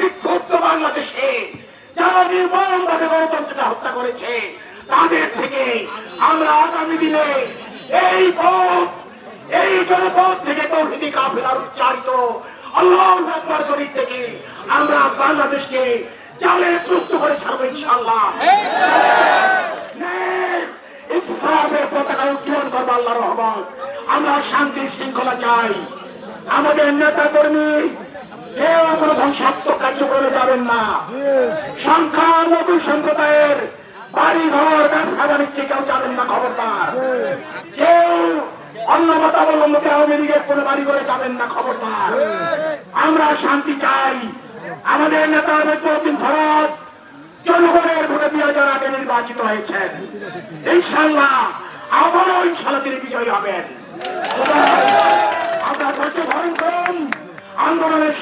বিক্ষুব্ধ বাংলাদেশে যারা নির্মমভাবে গণতন্ত্রকে হত্যা করেছে, তাদের থেকে আমরা আগামী দিনে এই পথ, এই জনপদ থেকে তৌহিদি কাফেলার উচ্চারিত আল্লাহ গরিব থেকে আমরা বাংলাদেশকে জালে মুক্ত করে ছাড়বো ইনশাআল্লাহ। ইনসাফের পতাকা উত্তোলন করব আল্লাহ রহমান আমরা শান্তি শৃঙ্খলা চাই। আমাদের নেতা কর্মী কোনো ধ্বংসাত্মক কার্যক্রমে যাবেন না। সংখ্যালঘু সম্প্রদায়ের বাড়ি ঘর ব্যবসা বাণিজ্যে কেউ যাবেন না খবরদার। কেউ অন্য মতাবলম্বকে আওয়ামী লীগের কোনো বাড়ি করে যাবেন না খবরদার। আমরা শান্তি চাই। আমাদের নেতা মেজবুদ্দিন ফরজ জনগণের ভোটে দিয়ে যারা নির্বাচিত হয়েছেন। ইনশাল্লাহ আবারও ইনশাল্লাহ তিনি বিজয়ী হবেন। আমরা ধৈর্য ধারণ করুন। আন্দোলনের